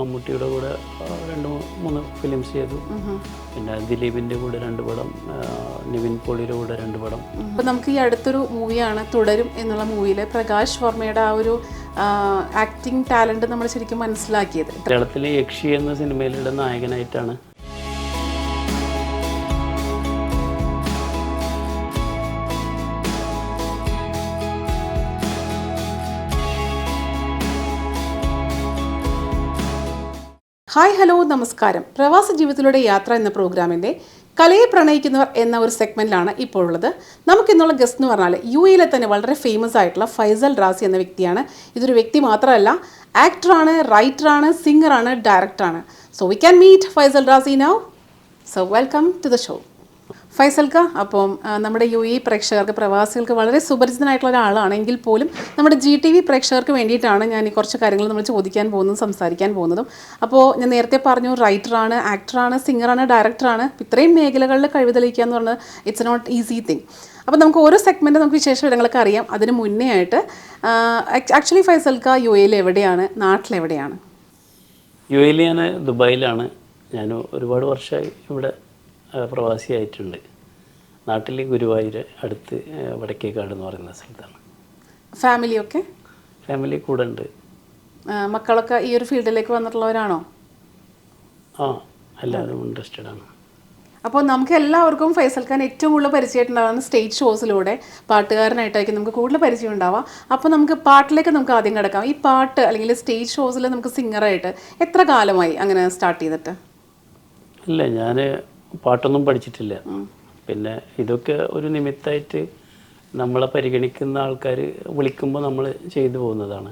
മമ്മൂട്ടിയുടെ കൂടെ രണ്ട് മൂന്ന് ഫിലിംസ് ചെയ്തു. പിന്നെ ദിലീപിന്റെ കൂടെ രണ്ട് പടം നിവിൻ പോളിയുടെ കൂടെ രണ്ട് പടം. അപ്പോൾ നമുക്ക് ഈ അടുത്തൊരു മൂവിയാണ് തുടരും എന്നുള്ള മൂവിയിലെ പ്രകാശ് വർമ്മയുടെ ആ ഒരു ആക്ടിങ് ടാലന്റ് നമ്മൾ ശരിക്കും മനസ്സിലാക്കിയത്. കേരളത്തിലെ യക്ഷി എന്ന സിനിമയിലുള്ള നായകനായിട്ടാണ് ഹായ് ഹലോ നമസ്കാരം. പ്രവാസ ജീവിതത്തിലൂടെ യാത്ര എന്ന പ്രോഗ്രാമിന്റെ കലയെ പ്രണയിക്കുന്നവർ എന്ന ഒരു സെഗ്മെന്റിലാണ് ഇപ്പോൾ ഉള്ളത് നമുക്കിന്നുള്ള ഗസ്റ്റ് എന്ന് പറഞ്ഞാൽ യു എയിലെ തന്നെ വളരെ ഫേമസ് ആയിട്ടുള്ള ഫൈസൽ റാസി എന്ന വ്യക്തിയാണ്. ഇതൊരു വ്യക്തി മാത്രമല്ല ആക്ടറാണ് റൈറ്ററാണ് സിംഗറാണ് ഡയറക്ടറാണ് so we can meet Faisal Razi now so welcome to the show ഫൈസൽക്ക അപ്പം നമ്മുടെ യു എ പ്രേക്ഷകർക്ക് പ്രവാസികൾക്ക് വളരെ സുപരിചിതനായിട്ടുള്ള ഒരാളാണ് എങ്കിൽ പോലും നമ്മുടെ ജി ടി വി പ്രേക്ഷകർക്ക് വേണ്ടിയിട്ടാണ് ഞാൻ ഈ കുറച്ച് കാര്യങ്ങൾ നമ്മൾ ചോദിക്കാൻ പോകുന്നതും സംസാരിക്കാൻ പോകുന്നതും. അപ്പോൾ ഞാൻ നേരത്തെ പറഞ്ഞു റൈറ്ററാണ് ആക്ടറാണ് സിംഗറാണ് ഡയറക്ടറാണ് ഇത്രയും മേഖലകളിൽ കഴിവ് തെളിയിക്കുക എന്ന് പറഞ്ഞാൽ ഇറ്റ്സ് നോട്ട് ഈസി തിങ് അപ്പോൾ നമുക്ക് ഓരോ സെഗ്മെന്റ് നമുക്ക് വിശേഷ വിവരങ്ങളൊക്കെ അറിയാം. അതിന് മുന്നേ ആയിട്ട് ആക്ച്വലി ഫൈസൽക്ക യു എയിൽ എവിടെയാണ് നാട്ടിലെവിടെയാണ് യു എയിൽ ഞാൻ ദുബായിലാണ്. ഞാൻ ഒരുപാട് വർഷമായി ഇവിടെ പ്രവാസിയായിട്ടുണ്ട്. നാട്ടിലെ ഗുരുവായൂർ അടുത്ത് വടക്കേക്കാട് എന്ന് പറയുന്ന സ്ഥലത്താണ്. ഫാമിലി ഒക്കെ ഫാമിലി കൂടെ ഉണ്ട്. മക്കളൊക്കെ ഈ ഒരു ഫീൽഡിലേക്ക് വന്നിട്ടുള്ളവരാണോ? ആ എല്ലാവരും ഇൻട്രസ്റ്റഡ് ആണ്. അപ്പോൾ നമുക്ക് എല്ലാവർക്കും ഫൈസൽ ഖാൻ ഏറ്റവും കൂടുതൽ പരിചയമായിട്ടുണ്ടാവുന്ന സ്റ്റേജ് ഷോസിലൂടെ പാട്ടുകാരനായിട്ടായിരിക്കും നമുക്ക് കൂടുതൽ പരിചയം ഉണ്ടാവുക. അപ്പോൾ നമുക്ക് പാട്ടിലേക്ക് നമുക്ക് ആദ്യം കിടക്കാം. ഈ പാട്ട് അല്ലെങ്കിൽ സ്റ്റേജ് ഷോസിൽ നമുക്ക് സിംഗറായിട്ട് എത്ര കാലമായി അങ്ങനെ സ്റ്റാർട്ട് ചെയ്തിട്ട്? ഇല്ല ഞാൻ പാട്ടൊന്നും പഠിച്ചിട്ടില്ല. പിന്നെ ഇതൊക്കെ ഒരു നിമിത്തമായിട്ട് നമ്മളെ പരിഗണിക്കുന്ന ആൾക്കാർ വിളിക്കുമ്പോൾ നമ്മൾ ചെയ്തു പോകുന്നതാണ്.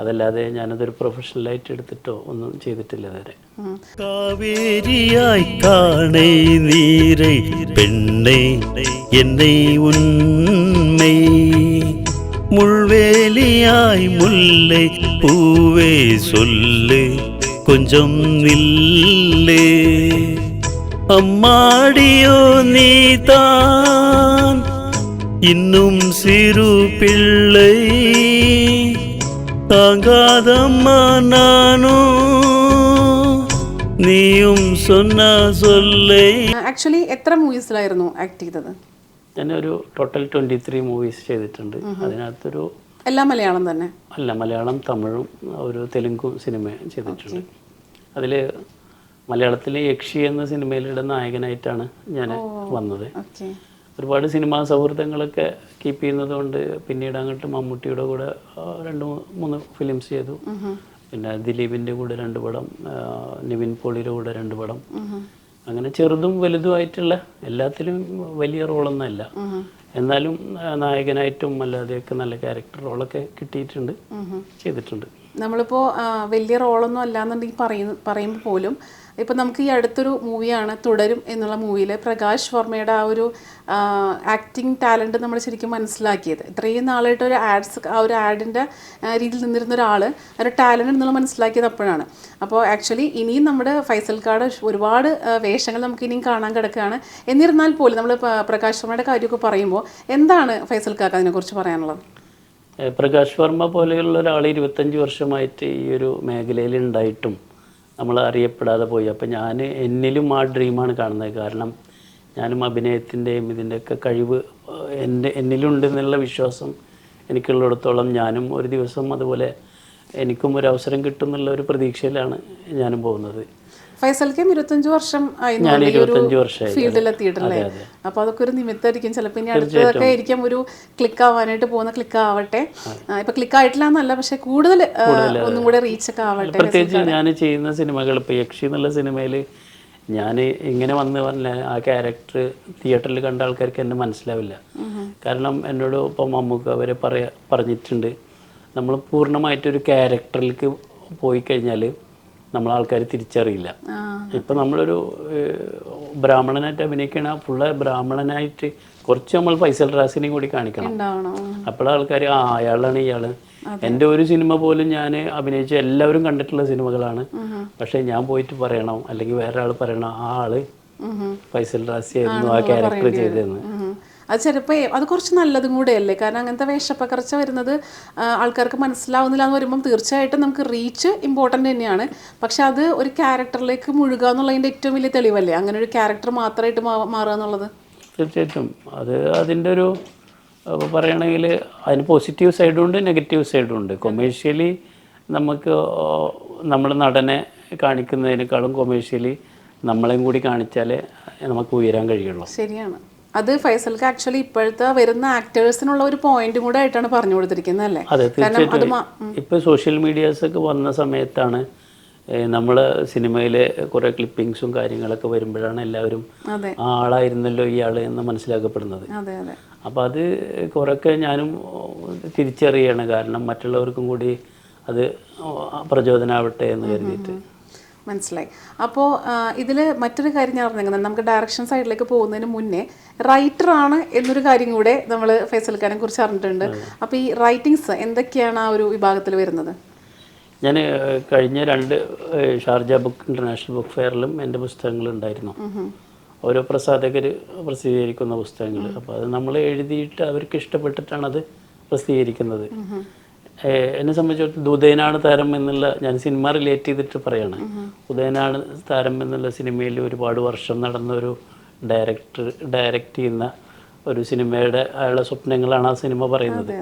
അതല്ലാതെ ഞാനതൊരു പ്രൊഫഷണലായിട്ട് എടുത്തിട്ടോ ഒന്നും ചെയ്തിട്ടില്ല വരെ കാവേരിയായി കാണേ നീരേ പെണ്ണേ എന്നെ ഉന്മേ മുൾവേലിയായി മുല്ലേ പൂവേ സൊല്ലേ കൊഞ്ചം നില്ലേ. அம்மாடியோ நீதான் இன்னும் சிறு பிள்ளை தாங்காதம்மா நானும் நீயும் சொன்ன சொல்லை ആക്ച്വലി എത്ര മൂവീസിലായിരുന്നു ആക്ട് ചെയ്തത് ഞാനൊരു ടോട്ടൽ ട്വൻറ്റി ത്രീ മൂവീസ് ചെയ്തിട്ടുണ്ട് അതിനകത്തൊരു എല്ലാം മലയാളം തന്നെ അല്ല മലയാളം തമിഴും ഒരു തെലുങ്കും സിനിമ ചെയ്തിട്ടുണ്ട് അതിൽ മലയാളത്തിലെ യക്ഷി എന്ന സിനിമയിലൂടെ നായകനായിട്ടാണ് ഞാൻ വന്നത്. ഒരുപാട് സിനിമാ സൗഹൃദങ്ങളൊക്കെ കീപ്പ് ചെയ്യുന്നത് കൊണ്ട് പിന്നീട് അങ്ങോട്ട് മമ്മൂട്ടിയുടെ കൂടെ രണ്ട് മൂന്ന് ഫിലിംസ് ചെയ്തു. പിന്നെ ദിലീപിന്റെ കൂടെ രണ്ട് പടം നിവിൻ പോളിയുടെ കൂടെ രണ്ട് പടം. അങ്ങനെ ചെറുതും വലുതുമായിട്ടുള്ള എല്ലാത്തിലും വലിയ റോളൊന്നുമല്ല. എന്നാലും നായകനായിട്ടും അല്ലാതെയൊക്കെ നല്ല ക്യാരക്ടർ റോളൊക്കെ കിട്ടിയിട്ടുണ്ട്. ചെയ്തിട്ടുണ്ട്. നമ്മളിപ്പോൾ വലിയ റോളൊന്നും അല്ലാന്നുണ്ടെങ്കിൽ പറയുന്ന പറയുമ്പോൾ പോലും ഇപ്പം നമുക്ക് ഈ അടുത്തൊരു മൂവിയാണ് തുടരും എന്നുള്ള മൂവിയിൽ പ്രകാശ് വർമ്മയുടെ ആ ഒരു ആക്ടിങ് ടാലന്റ് നമ്മൾ ശരിക്കും മനസ്സിലാക്കിയത്. ഇത്രയും നാളായിട്ട് ഒരു ആഡ്സ് ആ ഒരു ആഡിന്റെ രീതിയിൽ നിന്നിരുന്ന ഒരാൾ ഒരു ടാലന്റ് എന്നുള്ള മനസ്സിലാക്കിയത് അപ്പോഴാണ്. അപ്പോൾ ആക്ച്വലി ഇനിയും നമ്മുടെ ഫൈസൽ കാർഡ് ഒരുപാട് വേഷങ്ങൾ നമുക്ക് ഇനിയും കാണാൻ കിടക്കുകയാണ്. എന്നിരുന്നാൽ പോലും നമ്മൾ പ്രകാശ് വർമ്മയുടെ കാര്യമൊക്കെ പറയുമ്പോൾ എന്താണ് ഫൈസൽ കാർക്ക് അതിനെക്കുറിച്ച് പറയാനുള്ളത്? പ്രകാശ് വർമ്മ പോലെയുള്ള ഒരാൾ ഇരുപത്തഞ്ച് വർഷമായിട്ട് ഈ ഒരു മേഖലയിൽ ഉണ്ടായിട്ടും നമ്മൾ അറിയപ്പെടാതെ പോയി. അപ്പം ഞാൻ എന്നിലും ആ ഡ്രീമാണ് കാണുന്നത്. കാരണം ഞാനും അഭിനയത്തിന്റെയും ഇതിന്റെയൊക്കെ കഴിവ് എന്റെ എന്നിലുണ്ട് എന്നുള്ള വിശ്വാസം എനിക്കുള്ളിടത്തോളം ഞാനും ഒരു ദിവസം അതുപോലെ എനിക്കും ഒരു അവസരം കിട്ടും എന്നുള്ള ഒരു പ്രതീക്ഷയിലാണ് ഞാനും പോകുന്നത്. ഫൈസൽക്കും ഇരുപത്തഞ്ച് വർഷം ആയി ഫീൽഡിൽ എത്തിയിട്ടല്ലേ. അപ്പൊ അതൊക്കെ ഒരു നിമിത്തമായിരിക്കും. ചിലപ്പോൾ ഇനി അടുത്തതൊക്കെ ആയിരിക്കും ഒരു ക്ലിക്ക് ആവാനായിട്ട് പോകുന്ന ക്ലിക്ക് ആവട്ടെ. ഇപ്പൊ ക്ലിക്ക് ആയിട്ടില്ല എന്നല്ല പക്ഷെ കൂടുതൽ ഒന്നും കൂടെ റീച്ച് ഒക്കെ ആവട്ടെ പ്രത്യേകിച്ച് ഞാൻ ചെയ്യുന്ന സിനിമകൾ ഇപ്പൊ യക്ഷി എന്നുള്ള സിനിമയിൽ ഞാൻ ഇങ്ങനെ വന്ന് പറഞ്ഞ ആ ക്യാരക്ടർ തിയേറ്ററിൽ കണ്ട ആൾക്കാർക്ക് എന്നെ മനസ്സിലാവില്ല. കാരണം എന്നോട് ഇപ്പം മമ്മൂക്ക അവരെ പറയാ പറഞ്ഞിട്ടുണ്ട്. നമ്മൾ പൂർണമായിട്ടൊരു ക്യാരക്ടറിലേക്ക് പോയി കഴിഞ്ഞാൽ നമ്മൾ ആൾക്കാർ തിരിച്ചറിയില്ല ഇപ്പം നമ്മളൊരു ബ്രാഹ്മണനായിട്ട് അഭിനയിക്കണ ഫുള്ള് ബ്രാഹ്മണനായിട്ട് കുറച്ച് നമ്മൾ ഫൈസൽ റാസിനെയും കൂടി കാണിക്കണം. അപ്പോഴാണ് അപ്പോൾ ആൾക്കാർ ആ അയാളാണ് ഇയാൾ. എന്റെ ഒരു സിനിമ പോലും ഞാൻ അഭിനയിച്ച എല്ലാവരും കണ്ടിട്ടുള്ള സിനിമകളാണ്. പക്ഷേ ഞാൻ പോയിട്ട് പറയണം അല്ലെങ്കിൽ വേറെ ആൾ പറയണം ആ ആൾ ഫൈസൽ റാസി ആയിരുന്നു ആ ക്യാരക്ടർ ചെയ്തതെന്ന്. അത് ചിലപ്പോൾ അത് കുറച്ച് നല്ലതും കൂടെയല്ലേ? കാരണം അങ്ങനത്തെ വേഷപ്പകർച്ച വരുന്നത് ആൾക്കാർക്ക് മനസ്സിലാവുന്നില്ല എന്ന് വരുമ്പം തീർച്ചയായിട്ടും നമുക്ക് റീച്ച് ഇമ്പോർട്ടന്റ് തന്നെയാണ്. പക്ഷെ അത് ഒരു ക്യാരക്ടറിലേക്ക് മുഴുകുക എന്നുള്ളതിന്റെ ഏറ്റവും വലിയ തെളിവല്ലേ? അങ്ങനെ ഒരു ക്യാരക്ടർ മാത്രമായിട്ട് മാറുക എന്നുള്ളത്. തീർച്ചയായിട്ടും. അത് അതിന്റെ ഒരു പറയണമെങ്കിൽ അതിന് പോസിറ്റീവ് സൈഡും ഉണ്ട് നെഗറ്റീവ് സൈഡും ഉണ്ട്. കൊമേഴ്ഷ്യലി നമുക്ക് നമ്മൾ നടനെ കാണിക്കുന്നതിനേക്കാളും കൊമേഴ്ഷ്യലി നമ്മളെയും കൂടി കാണിച്ചാലേ നമുക്ക് ഉയരാൻ കഴിയുള്ളൂ. ശരിയാണ്. അത് ഫൈസൽക്ക് ആക്ച്വലി ഇപ്പോഴത്തെ വരുന്ന ആക്ടേഴ്സിനുള്ള ഒരു പോയിന്റും കൂടെ ആയിട്ടാണ് പറഞ്ഞു കൊടുത്തിരിക്കുന്നത് അല്ലേ അതെ തീർച്ചയായിട്ടും. മാ- സോഷ്യൽ മീഡിയാസ് ഒക്കെ വന്ന സമയത്താണ് നമ്മൾ സിനിമയിലെ കുറേ ക്ലിപ്പിങ്സും കാര്യങ്ങളൊക്കെ വരുമ്പോഴാണ് എല്ലാവരും ആ ആളായിരുന്നല്ലോ ഇയാൾ എന്ന് മനസ്സിലാക്കപ്പെടുന്നത്. അപ്പോൾ അത്. കുറേയൊക്കെ ഞാനും തിരിച്ചറിയാണ്. കാരണം മറ്റുള്ളവർക്കും കൂടി അത് പ്രചോദനമാവട്ടെ എന്ന് കരുതിയിട്ട്. മനസ്സിലായി. അപ്പോൾ ഇതിൽ മറ്റൊരു കാര്യം ഞാൻ പറഞ്ഞേക്കുന്നത്. നമുക്ക് ഡയറക്ഷൻ സൈഡിലേക്ക് പോകുന്നതിന് മുന്നേ റൈറ്റർ ആണ് എന്നൊരു കാര്യം കൂടെ നമ്മൾ ഫൈസൽ ഖാനെ കുറിച്ച് അറിഞ്ഞിട്ടുണ്ട്. അപ്പോൾ ഈ റൈറ്റിങ്സ് എന്തൊക്കെയാണ് ആ ഒരു വിഭാഗത്തിൽ വരുന്നത്? ഞാൻ കഴിഞ്ഞ രണ്ട് ഷാർജ ബുക്ക് ഇന്റർനാഷണൽ ബുക്ക് ഫെയറിലും എന്റെ പുസ്തകങ്ങൾ ഉണ്ടായിരുന്നു. ഓരോ പ്രസാധകർ പ്രസിദ്ധീകരിക്കുന്ന പുസ്തകങ്ങൾ അപ്പോൾ അത് നമ്മൾ എഴുതിയിട്ട് അവർക്ക് ഇഷ്ടപ്പെട്ടിട്ടാണ് അത് പ്രസിദ്ധീകരിക്കുന്നത് എന്നെ സംബന്ധിച്ചിടത്തോളം ഉദയനാണ് താരം എന്നുള്ള ഞാൻ സിനിമ റിലേറ്റ് ചെയ്തിട്ട് പറയാണ്. ഉദയനാണ് താരം എന്നുള്ള സിനിമയിൽ ഒരുപാട് വർഷം നടന്ന ഒരു ഡയറക്ടർ ഡയറക്റ്റ് ചെയ്യുന്ന ഒരു സിനിമയുടെ അയാളുടെ സ്വപ്നങ്ങളാണ് ആ സിനിമ പറയുന്നത്.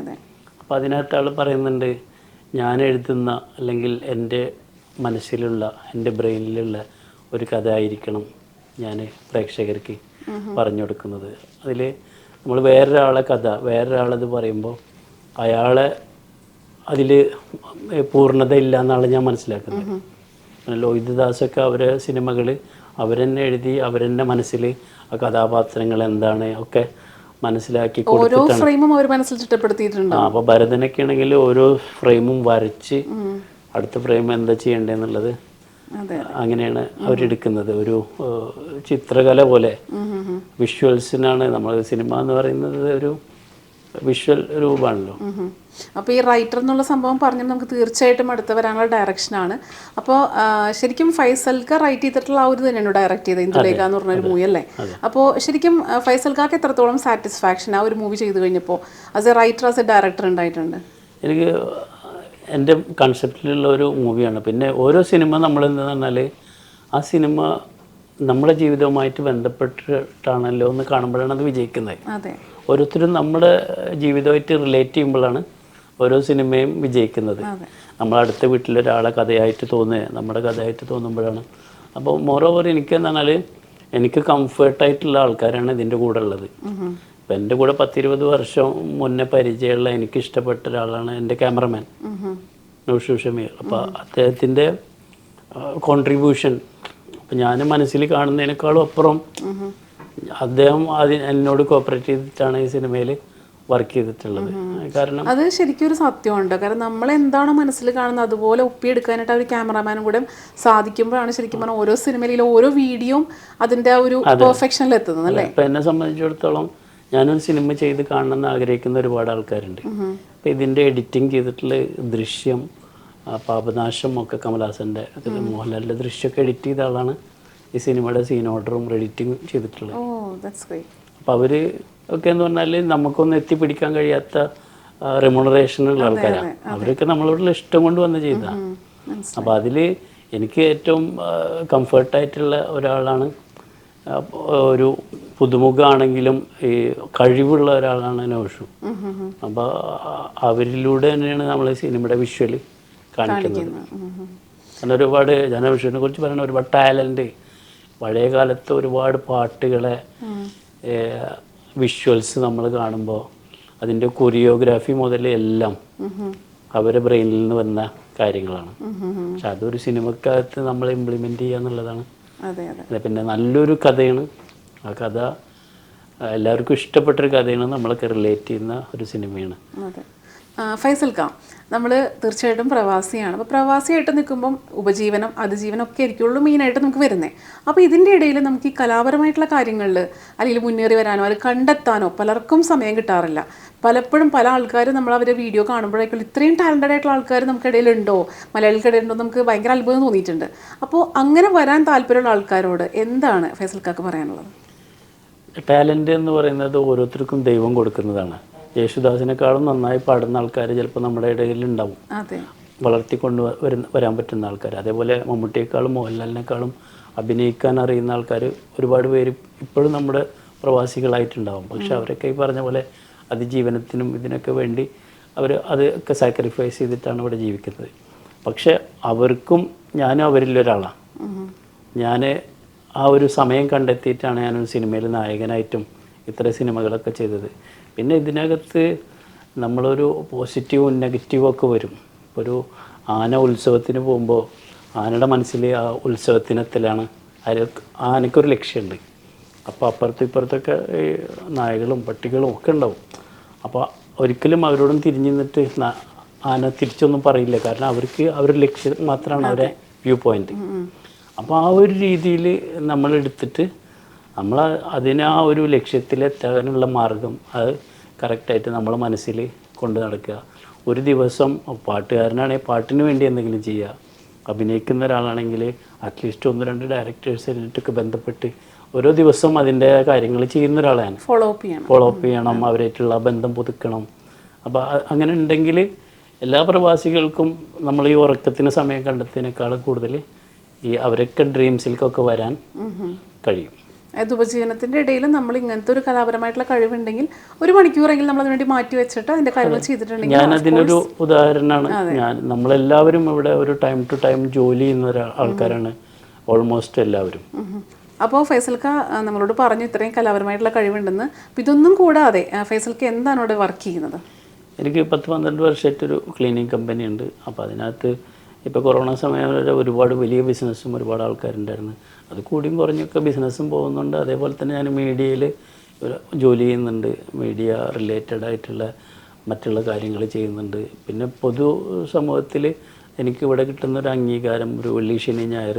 അപ്പോൾ അതിനകത്ത് ആൾ പറയുന്നുണ്ട് ഞാൻ എഴുതുന്ന അല്ലെങ്കിൽ എന്റെ മനസ്സിലുള്ള എന്റെ ബ്രെയിനിലുള്ള ഒരു കഥ ആയിരിക്കണം ഞാൻ പ്രേക്ഷകർക്ക് പറഞ്ഞു കൊടുക്കുന്നത്. അതിൽ നമ്മൾ വേറൊരാളെ കഥ വേറൊരാളത് പറയുമ്പോൾ അയാളെ അതിൽ പൂർണത ഇല്ല എന്നാണ് ഞാൻ മനസ്സിലാക്കുന്നത്. ലോഹിതദാസൊക്കെ അവരെ സിനിമകൾ അവരെന്നെ എഴുതി അവരെന്നെ മനസ്സിൽ ആ കഥാപാത്രങ്ങൾ എന്താണ് ഒക്കെ മനസ്സിലാക്കി ഓരോ ഫ്രെയിമും അവർ മനസ്സിൽ ചിട്ടപ്പെടുത്തിയിട്ടുണ്ട് ആ അപ്പോൾ ഭരതനൊക്കെ ആണെങ്കിൽ ഓരോ ഫ്രെയിമും വരച്ച് അടുത്ത ഫ്രെയിം എന്താ ചെയ്യേണ്ടതെന്നുള്ളത് അങ്ങനെയാണ് അവരെടുക്കുന്നത്. ഒരു ചിത്രകല പോലെ വിഷ്വൽസിനാണ് നമ്മൾ സിനിമ എന്ന് പറയുന്നത് ഒരു വിഷ്വൽ രൂപമാണല്ലോ അപ്പോൾ ഈ റൈറ്റർ എന്നുള്ള സംഭവം പറഞ്ഞാൽ നമുക്ക് തീർച്ചയായിട്ടും അടുത്ത് വരാനുള്ള ഡയറക്ഷനാണ് അപ്പോൾ ശരിക്കും ഫൈസൽക്ക റൈറ്റ് ചെയ്തിട്ടുള്ള ആ ഒരു തന്നെയാണ് ഡയറക്റ്റ് ചെയ്തത്. ഇന്ദുലേഖ എന്ന് പറഞ്ഞൊരു മൂവി അല്ലേ? അപ്പോൾ ശരിക്കും ഫൈസൽക്കാക്ക് എത്രത്തോളം സാറ്റിസ്ഫാക്ഷൻ ആ ഒരു മൂവി ചെയ്തു കഴിഞ്ഞപ്പോൾ as a writer as a director ഉണ്ടായിട്ടുണ്ട്? എനിക്ക് എന്റെ കൺസെപ്റ്റിലുള്ള ഒരു മൂവിയാണ് പിന്നെ ഓരോ സിനിമ നമ്മൾ എന്താ പറഞ്ഞാൽ ആ സിനിമ നമ്മുടെ ജീവിതവുമായിട്ട് ബന്ധപ്പെട്ടിട്ടാണല്ലോ എന്ന് കാണുമ്പോഴാണ് അത് വിജയിക്കുന്നത്. അതെ. ഓരോരുത്തരും നമ്മുടെ ജീവിതമായിട്ട് റിലേറ്റ് ചെയ്യുമ്പോഴാണ് ഓരോ സിനിമയും വിജയിക്കുന്നത്. നമ്മളടുത്ത നമ്മൾ അടുത്ത വീട്ടിലൊരാളെ കഥയായിട്ട് തോന്നുക നമ്മുടെ കഥയായിട്ട് തോന്നുമ്പോഴാണ്. അപ്പോൾ മോറോവർ എനിക്ക് എന്ന് പറഞ്ഞാൽ എനിക്ക് കംഫേർട്ടായിട്ടുള്ള ആൾക്കാരാണ് ഇതിന്റെ കൂടെ ഉള്ളത്. ഇപ്പം എന്റെ കൂടെ പത്തിരുപത് വർഷം മുന്നേ പരിചയമുള്ള എനിക്ക് ഇഷ്ടപ്പെട്ട ഒരാളാണ് എന്റെ ക്യാമറമാൻ നൗഷു ഷമീർ. അപ്പോൾ അദ്ദേഹത്തിന്റെ കോൺട്രിബ്യൂഷൻ അപ്പം ഞാൻ മനസ്സിൽ കാണുന്നതിനേക്കാളും അപ്പുറം അദ്ദേഹം അതിന് എന്നോട് കോപ്പറേറ്റ് ചെയ്തിട്ടാണ് ഈ സിനിമയിൽ വർക്ക് ചെയ്തിട്ടുള്ളത്. കാരണം അത് ശരിക്കും ഒരു സത്യമുണ്ട്. കാരണം നമ്മൾ എന്താണോ മനസ്സിൽ കാണുന്നത് അതുപോലെ ഒപ്പിയെടുക്കാനായിട്ട് ആ ഒരു ക്യാമറാമാനും കൂടെ സാധിക്കുമ്പോഴാണ് ശരിക്കും പറഞ്ഞാൽ ഓരോ സിനിമയിലും ഓരോ വീഡിയോയും അതിന്റെ ആ ഒരു പെർഫെക്ഷനിൽ എത്തുന്നത് അല്ലേ? ഇപ്പം എന്നെ സംബന്ധിച്ചിടത്തോളം ഞാനൊരു സിനിമ ചെയ്ത് കാണണമെന്ന് ആഗ്രഹിക്കുന്ന ഒരുപാട് ആൾക്കാരുണ്ട്. അപ്പം ഇതിന്റെ എഡിറ്റിംഗ് ചെയ്തിട്ടുള്ള ദൃശ്യം പാപനാശം ഒക്കെ കമലഹാസന്റെ മോഹൻലാലിന്റെ ദൃശ്യമൊക്കെ എഡിറ്റ് ചെയ്ത ആളാണ് ഈ സിനിമയുടെ സീൻ ഓർഡറും എഡിറ്റിംഗ് ചെയ്തിട്ടുള്ളത്. അപ്പോൾ അവർ ഒക്കെ എന്ന് പറഞ്ഞാൽ നമുക്കൊന്നും എത്തിപ്പിടിക്കാൻ കഴിയാത്ത റെമുണറേഷനുള്ള ആൾക്കാരാണ് അവരൊക്കെ നമ്മളോടുള്ള ഇഷ്ടം കൊണ്ട് വന്ന് ചെയ്തതാണ് അപ്പോൾ അതിൽ എനിക്ക് ഏറ്റവും കംഫർട്ടായിട്ടുള്ള ഒരാളാണ് ഒരു പുതുമുഖമാണെങ്കിലും ഈ കഴിവുള്ള ഒരാളാണ് നൗഷു. അപ്പോൾ അവരിലൂടെ തന്നെയാണ് നമ്മൾ സിനിമയുടെ വിഷ്വൽ കാണിക്കുന്നത്. കാരണം ഒരുപാട് ജനവിഷുവിനെ കുറിച്ച് പറയുന്ന ഒരുപാട് ടാലന്റ് പഴയ കാലത്ത് ഒരുപാട് പാട്ടുകളെ വിഷ്വൽസ് നമ്മൾ കാണുമ്പോൾ അതിന്റെ കൊറിയോഗ്രാഫി മുതൽ എല്ലാം അവരെ ബ്രെയിനിൽ നിന്ന് വന്ന കാര്യങ്ങളാണ്. പക്ഷെ അതൊരു സിനിമക്കകത്ത് നമ്മൾ ഇംപ്ലിമെന്റ് ചെയ്യുക എന്നുള്ളതാണ് അതെ. പിന്നെ നല്ലൊരു കഥയാണ്. ആ കഥ എല്ലാവർക്കും ഇഷ്ടപ്പെട്ടൊരു കഥയാണ് നമ്മളൊക്കെ റിലേറ്റ് ചെയ്യുന്ന ഒരു സിനിമയാണ്. ഫൈസൽ കാം നമ്മൾ തീർച്ചയായിട്ടും പ്രവാസിയാണ്. അപ്പോൾ പ്രവാസിയായിട്ട് നിൽക്കുമ്പം ഉപജീവനം അതിജീവനം ഒക്കെ ആയിരിക്കുള്ളൂ മെയിനായിട്ട് നമുക്ക് വരുന്നത് അപ്പോൾ ഇതിന്റെ ഇടയിൽ നമുക്ക് ഈ കലാപരമായിട്ടുള്ള കാര്യങ്ങളിൽ അല്ലെങ്കിൽ മുന്നേറി വരാനോ അല്ലെങ്കിൽ കണ്ടെത്താനോ പലർക്കും സമയം കിട്ടാറില്ല. പലപ്പോഴും പല ആൾക്കാരും നമ്മൾ അവരെ വീഡിയോ കാണുമ്പോഴേക്കും ഇത്രയും ടാലന്റഡ് ആയിട്ടുള്ള ആൾക്കാർ നമുക്കിടയിലുണ്ടോ മലയാളികൾക്കിടയിലുണ്ടോ നമുക്ക് ഭയങ്കര അത്ഭുതം തോന്നിയിട്ടുണ്ട്. അപ്പോൾ അങ്ങനെ വരാൻ താല്പര്യമുള്ള ആൾക്കാരോട് എന്താണ് ഫൈസൽ കാക്ക് പറയാനുള്ളത്? ടാലന്റ് എന്ന് പറയുന്നത് ഓരോരുത്തർക്കും ദൈവം കൊടുക്കുന്നതാണ്. യേശുദാസിനെക്കാളും നന്നായി പാടുന്ന ആൾക്കാർ ചിലപ്പോൾ നമ്മുടെ ഇടയിൽ ഉണ്ടാവും വളർത്തിക്കൊണ്ട് വരുന്ന വരാൻ പറ്റുന്ന ആൾക്കാർ അതേപോലെ മമ്മൂട്ടിയേക്കാളും മോഹൻലാലിനേക്കാളും അഭിനയിക്കാൻ അറിയുന്ന ആൾക്കാർ ഒരുപാട് പേര് ഇപ്പോഴും നമ്മുടെ പ്രവാസികളായിട്ടുണ്ടാവും. പക്ഷെ അവരൊക്കെ ഈ പറഞ്ഞ പോലെ അതിജീവനത്തിനും ഇതിനൊക്കെ വേണ്ടി അവർ അതൊക്കെ സാക്രിഫൈസ് ചെയ്തിട്ടാണ് ഇവിടെ ജീവിക്കുന്നത്. പക്ഷെ അവർക്കും ഞാനും അവരിൽ ഒരാളാണ് ഞാൻ ആ ഒരു സമയം കണ്ടെത്തിയിട്ടാണ് ഞാനൊരു സിനിമയിൽ നായകനായിട്ടും ഇത്ര സിനിമകളൊക്കെ ചെയ്തത്. പിന്നെ ഇതിനകത്ത് നമ്മളൊരു പോസിറ്റീവും നെഗറ്റീവും ഒക്കെ വരും. ഇപ്പോൾ ഒരു ആന ഉത്സവത്തിന് പോകുമ്പോൾ ആനയുടെ മനസ്സിൽ ആ ഉത്സവത്തിനെത്തലാണ് അതിൽ ആനയ്ക്കൊരു ലക്ഷ്യമുണ്ട് അപ്പോൾ അപ്പുറത്തും ഇപ്പുറത്തൊക്കെ ഈ നായകളും പട്ടികളും ഒക്കെ ഉണ്ടാവും. അപ്പോൾ ഒരിക്കലും അവരോടും തിരിഞ്ഞു നിന്നിട്ട് ആന തിരിച്ചൊന്നും പറയില്ല. കാരണം അവർക്ക് അവരുടെ ലക്ഷ്യം മാത്രമാണ് അവരെ വ്യൂ പോയിന്റ് അപ്പോൾ ആ ഒരു രീതിയിൽ നമ്മൾ എടുത്തിട്ട് നമ്മൾ അതിന് ആ ഒരു ലക്ഷ്യത്തിലെത്താനുള്ള മാർഗം അത് കറക്റ്റായിട്ട് നമ്മൾ മനസ്സിൽ കൊണ്ടു നടക്കുക. ഒരു ദിവസം പാട്ടുകാരനാണെങ്കിൽ പാട്ടിന് വേണ്ടി എന്തെങ്കിലും ചെയ്യുക. അഭിനയിക്കുന്ന ഒരാളാണെങ്കിൽ അറ്റ്ലീസ്റ്റ് ഒന്ന് രണ്ട് ഡയറക്ടേഴ്സിനായിട്ടൊക്കെ ബന്ധപ്പെട്ട് ഓരോ ദിവസം അതിന്റെ കാര്യങ്ങൾ ചെയ്യുന്ന ഒരാളാണ്. ഫോളോ അപ്പ് ചെയ്യണം. ഫോളോ അപ്പ് ചെയ്യണം അവരായിട്ടുള്ള ബന്ധം പുതുക്കണം. അപ്പോൾ അങ്ങനെ ഉണ്ടെങ്കിൽ എല്ലാ പ്രവാസികൾക്കും നമ്മൾ ഈ ഉറക്കത്തിന് സമയം കണ്ടെത്തിയതിനേക്കാൾ കൂടുതൽ ഈ അവരൊക്കെ ഡ്രീംസിലേക്കൊക്കെ വരാൻ കഴിയും. അതായത് ഉപജീവനത്തിന്റെ ഇടയിൽ നമ്മൾ ഇങ്ങനത്തെ ഒരു കലാപരമായിട്ടുള്ള കഴിവുണ്ടെങ്കിൽ ഒരു മണിക്കൂറെങ്കിലും നമ്മൾ അതിനുവേണ്ടി മാറ്റി വെച്ചിട്ട് അതിന്റെ കാര്യങ്ങൾ ചെയ്തിട്ടുണ്ടെങ്കിൽ ഞാൻ അതിനൊരു ഉദാഹരണമാണ്. ഞാൻ നമ്മളെല്ലാവരും ഇവിടെ ഒരു ടൈം ടു ടൈം ജോലി ചെയ്യുന്ന ആൾക്കാരാണ്. ഓൾമോസ്റ്റ് എല്ലാവരും. അപ്പോൾ ഫൈസൽക്ക നമ്മളോട് പറഞ്ഞു ഇത്രയും കലാപരമായിട്ടുള്ള കഴിവുണ്ടെന്ന്. അപ്പം ഇതൊന്നും കൂടാതെ ഫൈസൽക്ക എന്താണ് ഇവിടെ വർക്ക് ചെയ്യുന്നത്? എനിക്ക് പത്ത് പന്ത്രണ്ട് വർഷമായിട്ടൊരു ക്ലീനിങ് കമ്പനി ഉണ്ട്. അപ്പോൾ അതിനകത്ത് ഇപ്പോൾ കൊറോണ സമയം വരെ ഒരുപാട് വലിയ ബിസിനസ്സും ഒരുപാട് ആൾക്കാരുണ്ടായിരുന്നു. അത് കൂടിയും കുറഞ്ഞൊക്കെ ബിസിനസ്സും പോകുന്നുണ്ട്. അതേപോലെ തന്നെ ഞാൻ മീഡിയയിൽ ജോലി ചെയ്യുന്നുണ്ട്. മീഡിയ റിലേറ്റഡ് ആയിട്ടുള്ള മറ്റുള്ള കാര്യങ്ങൾ ചെയ്യുന്നുണ്ട്. പിന്നെ പൊതു സമൂഹത്തിൽ എനിക്ക് ഇവിടെ കിട്ടുന്ന ഒരു അംഗീകാരം ഒരു വെള്ളി ശനി ഞായർ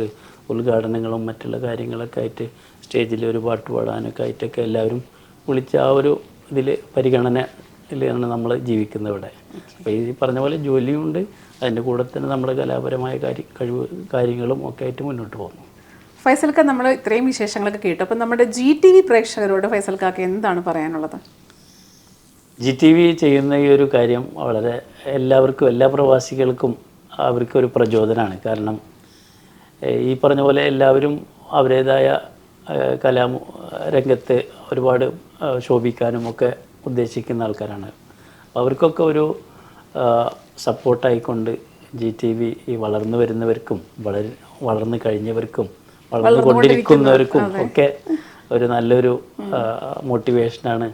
ഉദ്ഘാടനങ്ങളും മറ്റുള്ള കാര്യങ്ങളൊക്കെ ആയിട്ട് സ്റ്റേജിൽ ഒരു പാട്ട് പാടാനൊക്കെ ആയിട്ടൊക്കെ എല്ലാവരും വിളിച്ച ആ ഒരു ഇതിൽ പരിഗണനയിലാണ് നമ്മൾ ജീവിക്കുന്നത് ഇവിടെ. അപ്പോൾ ഈ പറഞ്ഞ പോലെ ജോലിയുണ്ട്. അതിന്റെ കൂടെ തന്നെ നമ്മുടെ കലാപരമായ കാര്യ കഴിവ് കാര്യങ്ങളും ഒക്കെ ആയിട്ട് മുന്നോട്ട് പോകുന്നു. ഫൈസൽക്ക നമ്മൾ ഇത്രയും വിശേഷങ്ങളൊക്കെ കേട്ടു. അപ്പം നമ്മുടെ ജി ടി വി പ്രേക്ഷകരോട് ഫൈസൽക്കാക്ക് എന്താണ് പറയാനുള്ളത്? ജി ടി വി ചെയ്യുന്ന ഈ ഒരു കാര്യം വളരെ എല്ലാവർക്കും എല്ലാ പ്രവാസികൾക്കും അവർക്കൊരു പ്രചോദനമാണ്. കാരണം ഈ പറഞ്ഞ പോലെ എല്ലാവരും അവരുടേതായ കലാ രംഗത്ത് ഒരുപാട് ശോഭിക്കാനും ഒക്കെ ഉദ്ദേശിക്കുന്ന ആൾക്കാരാണ്. അവർക്കൊക്കെ ഒരു സപ്പോർട്ടായിക്കൊണ്ട് ജി ടി വി ഈ വളർന്നു വരുന്നവർക്കും വളർ വളർന്നു കഴിഞ്ഞവർക്കും വളർന്നുകൊണ്ടിരിക്കുന്നവർക്കും ഒക്കെ ഒരു നല്ലൊരു മോട്ടിവേഷനാണ്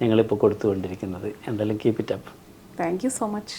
നിങ്ങളിപ്പോൾ കൊടുത്തുകൊണ്ടിരിക്കുന്നത്. എന്തായാലും keep it up thank you so much